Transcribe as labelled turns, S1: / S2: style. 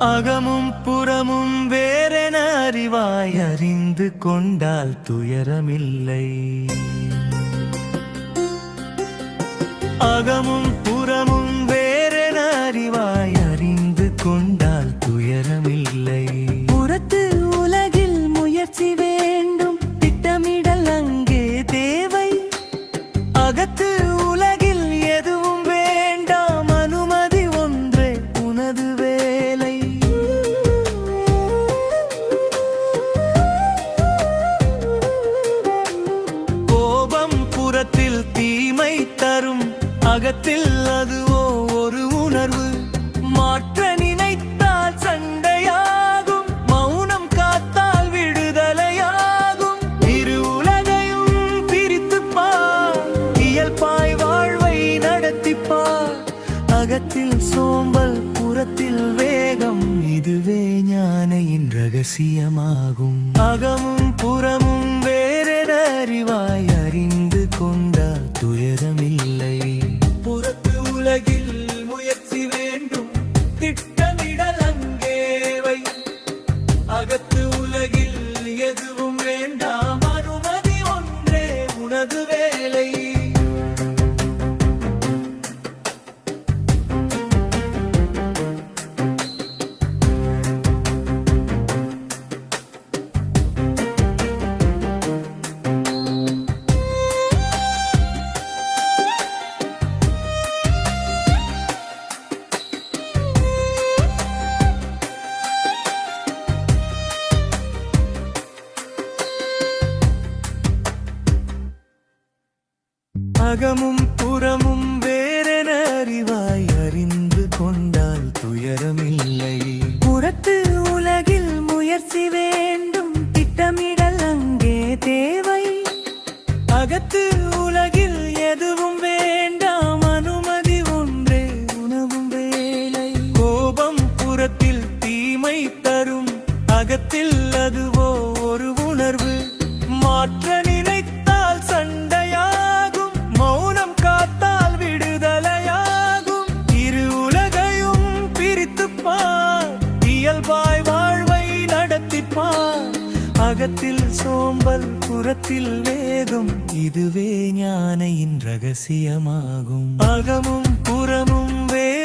S1: அகமும் புறமும் வேறென அறிவாய் அறிந்து கொண்டால் துயரமில்லை. அகமும் புறமும் அகத்தில் அதுவோ ஒரு உணர்வு. மாற்ற நினைத்தால் சண்டையாகும். மௌனம் காத்தால் விடுதலையாகும். இரு உலகையும் பிரித்துப் இயல்பாய் வாழ்வை நடத்திப்பார் அகத்தில் சோம்பல் புறத்தில் வேகம். இதுவே ஞானையின் ரகசியமாகும். அகமும் புறமும் வேறென அறிவாய் அறிந்து கொண்ட துயரமே அகமும் புறமும் வேறென அறிவாய் அறிந்து கொண்டால் துயரமில்லை.
S2: புறத்து உலகில் முயற்சி வேண்டும் திட்டமிடல் அங்கே தேவை.
S1: அகத்து உலகில் எதுவும் வேண்டாம் அனுமதி ஒன்றே உணவும் வேலை. கோபம் புறத்தில் தீமை தரும் அகத்தில் அதுவோ ஒரு உணர்வு. மாற்ற இயல்பாய் வாழ்வை நடத்திப்பார். அகத்தில் சோம்பல் புறத்தில் வேகம் இதுவே ஞானையின் ரகசியமாகும். அகமும் புறமும் வே